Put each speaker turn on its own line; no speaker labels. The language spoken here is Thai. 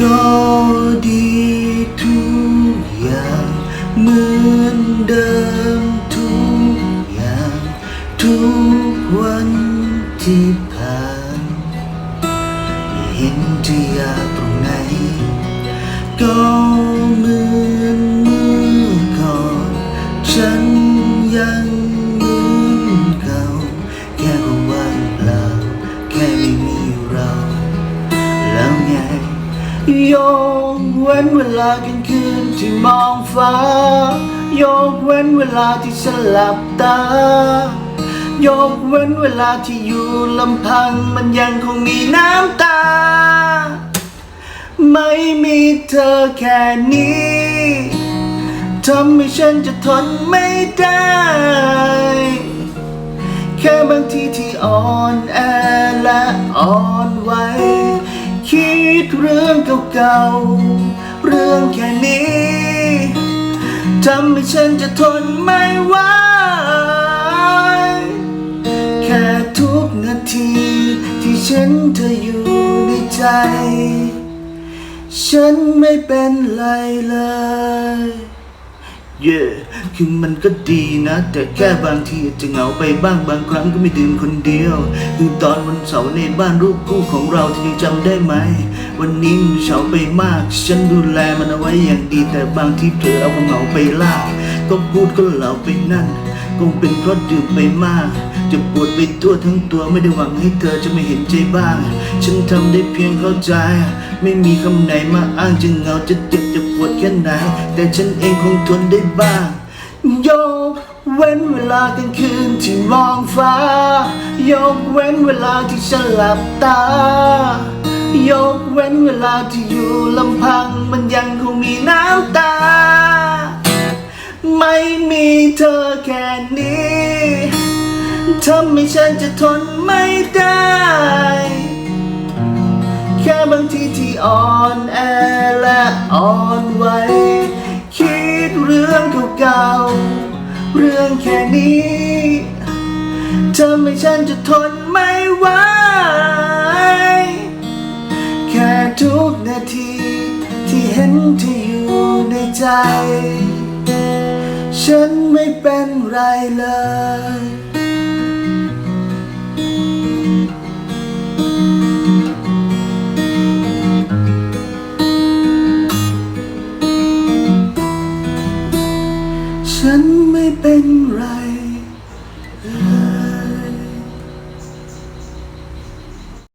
ก็ดีทุกอย่างเหมือนเดิมทุกอย่าง ทุกวันที่ผ่านไม่เห็นจะยากตรงไหน ก็เหมือนเมื่อก่อนฉัน ยกเว้นเวลากลางคืนที่มองฟ้ายกเว้นเวลาที่ฉันหลับตายกเว้นเวลาที่อยู่ลำพังมันยังคงมีน้ำตา ไม่มีเธอแค่นี้ทำให้ฉันจะทนไม่ได้ แค่บางทีที่อ่อนแอและอ่อนไหว คิดเรื่องเก่าๆ เรื่องแค่นี้ทำให้ฉันจะทนไม่ไหวแค่ทุกนาที ที่ฉันเธออยู่ในใจ ฉันไม่เป็นไรเลย เย่คือมันก็ดีนะ แต่แค่บางทีอาจจะเหงาไปบ้างบางครั้งก็ไม่ดื่มคนเดียว คือตอนวันเสาร์ในบ้านรูปคู่ของเราที่ยังจำได้ไหม วันนี้มันเฉาไปมาก ฉันดูแลมันเอาไว้อย่างดี แต่บางทีเผลอเอาความเหงาไปลากก็พูดก็เหลาไปนั่นคงเป็นเพราะดื่มไปมาก จะปวดไปทั่วทั้งตัวไม่ได้หวังให้เธอจะไม่เห็นใจบ้าง ฉันทำได้เพียงเข้าใจ ไม่มีคำไหนมาอ้างจะเหงาจะเจ็บจะปวดแค่ไหน แต่ฉันเองคงทนได้บ้างยกเว้นเวลากลางคืนที่มองฟ้ายกเว้นเวลาที่ฉันหลับตายกเว้นเวลาที่อยู่ลำพังมันยัง ทำให้ฉันจะทนไม่ได้ แค่บางทีที่อ่อนแอและอ่อนไหวคิดเรื่องเก่าๆเรื่องแค่นี้ทำให้ฉันจะทนไม่ไหวแค่ทุกนาทีที่เห็นเธออยู่ในใจ ฉันไม่เป็นไรเลย เป็นไร